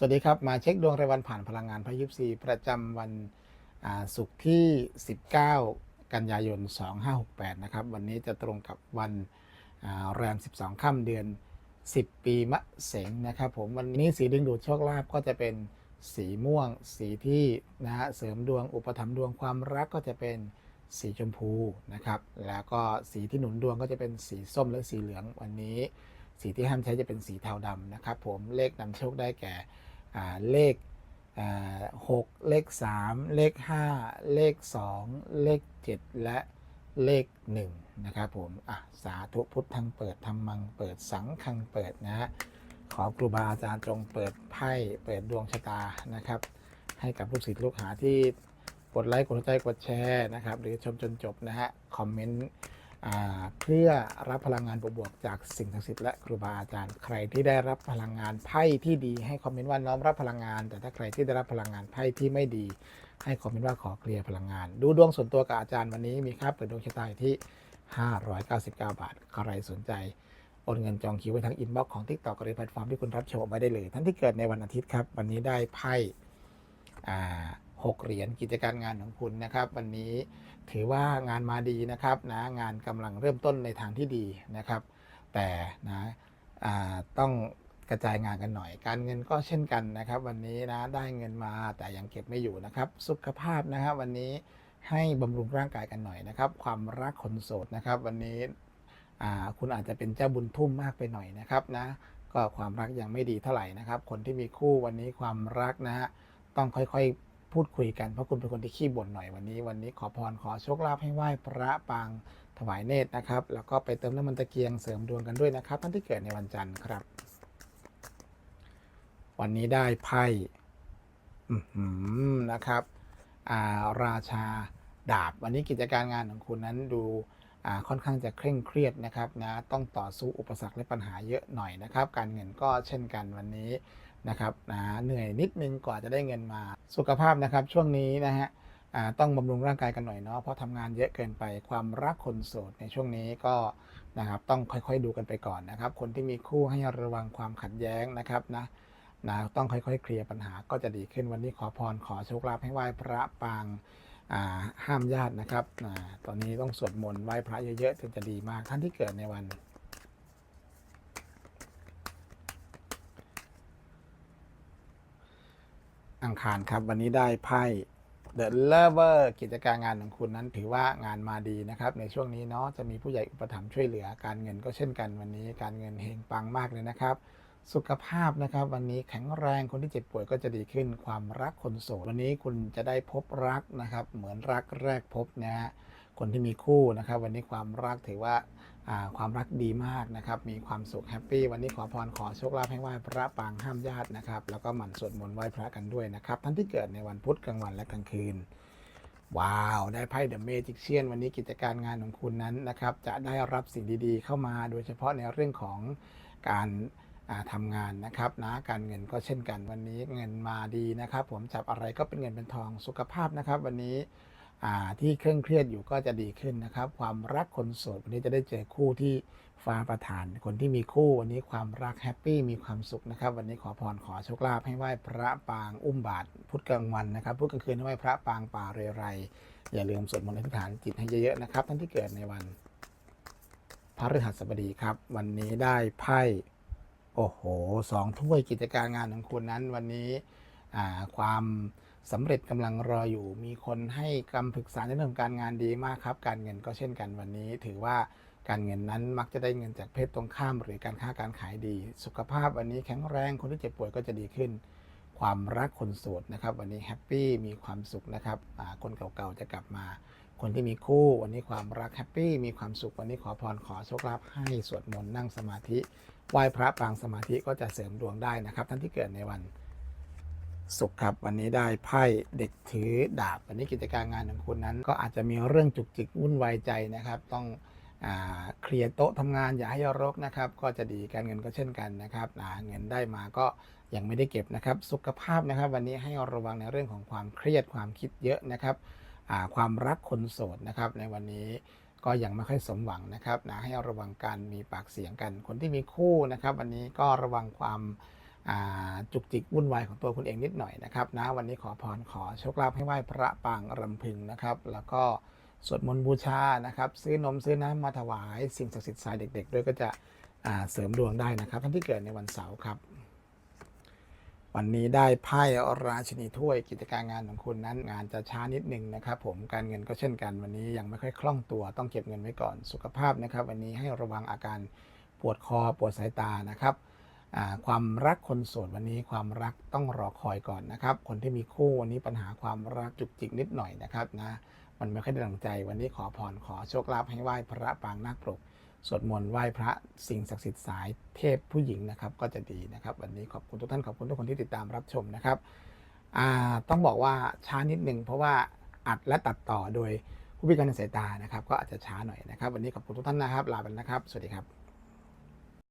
สวัสดีครับ มาเช็คดวงรายวันผ่านพลังงานพระยิปซีประจำวันศุกร์ที่ 19 กันยายน 2568 นะครับ วันนี้จะตรงกับวันแรม 12 ค่ำเดือน 10 ปีมะเสงนะครับผมวันนี้สีดึงดูดโชคลาภก็จะเป็นสีม่วง สีที่นะฮะเสริมดวงอุปถัมภ์ดวงความรักก็จะเป็นสีชมพูนะครับ แล้วก็สีที่หนุนดวงก็จะเป็นสีส้มและสีเหลืองวันนี้ สีที่ห้ามใช้จะเป็นสีเทาดำนะครับ ผมเลขนำโชคได้แก่ เลขหกเลข 3 เลข 5 เลข 2 เลข 7 และเลข1นะครับผมอะสาธุพุทธังเปิดธรรมังเปิดสังฆังเปิดนะฮะขอครูบาอาจารย์จงเปิดไพ่เปิดดวงชะตานะครับ ให้กับลูกศิษย์ลูกหาที่กดไลค์กดใจกดแชร์นะครับ หรือชมจนจบนะฮะคอมเมนต์ เพื่อรับพลังงานบวกๆจากสิ่งศักดิ์สิทธิ์และครูบาอาจารย์ ใครที่ได้รับพลังงานไพ่ที่ดี ให้คอมเมนต์ว่าน้อมรับพลังงาน แต่ถ้าใครที่ได้รับพลังงานไพ่ที่ไม่ดี ให้คอมเมนต์ว่าขอเคลียร์พลังงาน ดูดวงส่วนตัวกับอาจารย์วันนี้มีครับเปิดดวงชะตาอยู่ที่ 599 บาท ใครสนใจโอนเงินจองคิวไว้ทางอินบ็อกซ์ของ t ิ k t o k หรือแพลตฟอร์มที่คุณรับชมไว้ได้เลย ท่านที่เกิดในวันอาทิตย์ครับ วันนี้ได้ไพ่อ่า หกเหรียญกิจการงานของคุณนะครับ วันนี้ถือว่างานมาดีนะครับนะงานกำลังเริ่มต้นในทางที่ดีนะครับ แต่นะต้องกระจายงานกันหน่อย การเงินก็เช่นกันนะครับ วันนี้นะได้เงินมาแต่ยังเก็บไม่อยู่นะครับ สุขภาพนะครับวันนี้ให้บำรุงร่างกายกันหน่อยนะครับ ความรักคนโสดนะครับ วันนี้คุณอาจจะเป็นเจ้าบุญทุ่มมากไปหน่อยนะครับนะก็ความรักยังไม่ดีเท่าไหร่นะครับ คนที่มีคู่วันนี้ความรักนะฮะต้องค่อยๆ พูดคุยกันเพราะคุณเป็นคนที่ขี้บ่นหน่อยวันนี้ วันนี้ขอพรขอโชคลาภให้ไหว้พระปางถวายเนตรนะครับ แล้วก็ไปเติมน้ำมันตะเกียงเสริมดวงกันด้วยนะครับท่านที่เกิดในวันจันทร์ครับ วันนี้ได้ไพ่หือนะครับาราชาดาบ วันนี้กิจการงานของคุณนั้นดูค่อนข้างจะเคร่งเครียดนะครับนะต้องต่อสู้อุปสรรคและปัญหาเยอะหน่อยนะครับ การเงินก็เช่นกันวันนี้ นะครับนะเหนื่อยนิดนึงกว่าจะได้เงินมา สุขภาพนะครับช่วงนี้นะฮะต้องบำรุงร่างกายกันหน่อยเนาะเพราะทำงานเยอะเกินไปความรักคนโสดในช่วงนี้ก็นะครับต้องค่อยๆดูกันไปก่อนนะครับ คนที่มีคู่ให้ระวังความขัดแย้งนะครับนะนะต้องค่อยๆ เคลียร์ปัญหาก็จะดีขึ้นวันนี้ขอพรขอโชคลาภให้ไหว้พระปางห้ามญาตินะครับตอนนี้ต้องสวดมนต์ไหว้พระเยอะๆถึงจะดีมากท่านที่เกิดในวัน อังคารครับ วันนี้ได้ไพ่ The Lover กิจการงานของคุณนั้นถือว่างานมาดีนะครับ ในช่วงนี้เนาะจะมีผู้ใหญ่อุปถัมภ์ช่วยเหลือการเงินก็เช่นกันวันนี้ การเงินเฮงปังมากเลยนะครับ สุขภาพนะครับ วันนี้แข็งแรงคนที่เจ็บป่วยก็จะดีขึ้นความรักคนโสดวันนี้คุณจะได้พบรักนะครับ เหมือนรักแรกพบนะฮะ คนที่มีคู่นะครับ วันนี้ความรักถือว่าความรักดีมากนะครับ มีความสุขแฮปปี้ วันนี้ขอพรขอโชคลาภให้ไหว้พระปางห้ามญาตินะครับ แล้วก็หมั่นสวดมนต์ไหว้พระกันด้วยนะครับ ท่านที่เกิดในวันพุธกลางวันและกลางคืน ว้าว ได้ไพ่เดอะเมจิกเชียนวันนี้กิจการงานของคุณนั้นนะครับ จะได้รับสิ่งดีๆ เข้ามา โดยเฉพาะในเรื่องของการอ่าทำงานนะครับนะการเงินก็เช่นกันวันนี้เงินมาดีนะครับ ผมจับอะไรก็เป็นเงินเป็นทองสุขภาพนะครับ วันนี้ ที่เคร่งเครียดอยู่ก็จะดีขึ้นนะครับ ความรักคนโสดวันนี้จะได้เจอคู่ที่ฟ้าประทาน คนที่มีคู่วันนี้ความรักแฮปปี้มีความสุขนะครับ วันนี้ขอพรขอโชคลาภให้ไหว้พระปางอุ้มบาทพุธกลางวันนะครับพุธกลางคืนให้ไหว้พระปางป่าเรไร อย่าลืมสวดมนต์อธิษฐานจิตให้เยอะๆนะครับ ท่านที่เกิดในวันพระฤหัสบดีครับ วันนี้ได้ไพ่โอ้โหสองถ้วยกิจการงานของคุณนั้นวันนี้ความ สำเร็จกำลังรออยู่ มีคนให้คำปรึกษาในเรื่องของการงานดีมากครับ การเงินก็เช่นกันวันนี้ ถือว่าการเงินนั้นมักจะได้เงินจากเพศตรงข้าม หรือการค้าการขายดี สุขภาพวันนี้แข็งแรงคนที่เจ็บป่วยก็จะดีขึ้น ความรักคนโสดนะครับ วันนี้แฮปปี้มีความสุขนะครับคนเก่าๆจะกลับมา คนที่มีคู่ วันนี้ความรักแฮปปี้มีความสุขวันนี้ขอพรขอโชคลาภให้สวดมนต์นั่งสมาธิไหว้พระปางสมาธิก็จะเสริมดวงได้นะครับ ท่านที่เกิดในวัน สุขครับวันนี้ได้ไพ่เด็กถือดาบวันนี้กิจการงานของคุณนั้น ก็อาจจะมีเรื่องจุกจิกวุ่นวายใจนะครับ ต้องอเคลียร์โต๊ะทำงานอย่าให้รกนะครับ ก็จะดีการเงินก็เช่นกันนะครับเงินได้มาก็ยังไม่ได้เก็บนะครับ สุขภาพนะครับ วันนี้ให้ระวังในเรื่องของความเครียดความคิดเยอะนะครับความรักคนโสดนะครับ ในวันนี้ก็ยังไม่ค่อยสมหวังนะครับนะให้ระวังการมีปากเสียงกัน คนที่มีคู่นะครับ วันนี้ก็ระวังความ จุกจิกวุ่นวายของตัวคุณเองนิดหน่อยนะครับนะวันนี้ขอพรขอโชคลาภให้ไหว้พระปางรำพึงนะครับ แล้วก็สวดมนต์บูชานะครับ ซื้อนมซื้อน้ำมาถวายสิ่งศักดิ์สิทธิ์สายเด็ก ๆ ด้วยก็จะเสริมดวงได้นะครับท่านที่เกิดในวันเสาร์ครับ วันนี้ได้ไพ่ราชินีถ้วยกิจการงานของคุณนั้นงานจะช้านิดหนึ่งนะครับ ผมการเงินก็เช่นกัน วันนี้ยังไม่ค่อยคล่องตัวต้องเก็บเงินไว้ก่อนสุขภาพนะครับ วันนี้ให้ระวังอาการปวดคอปวดสายตานะครับ ความรักคนโสดวันนี้ความรักต้องรอคอยก่อนนะครับ คนที่มีคู่วันนี้ปัญหาความรักจุกจิกนิดหน่อยนะครับนะมันไม่ค่อยได้ดังใจ วันนี้ขอพรขอโชคลาภให้ไหว้พระปางนาคปรกสวดมนต์ไหว้พระสิ่งศักดิ์สิทธิ์สายเทพผู้หญิงนะครับ ก็จะดีนะครับ วันนี้ขอบคุณทุกท่านขอบคุณทุกคนที่ติดตามรับชมนะครับต้องบอกว่าช้านิดนึงเพราะว่าอัดและตัดต่อโดยผู้พิการทางสายตานะครับ ก็อาจจะช้าหน่อยนะครับ วันนี้ขอบคุณทุกท่านนะครับ ลาไปนะครับ สวัสดีครับ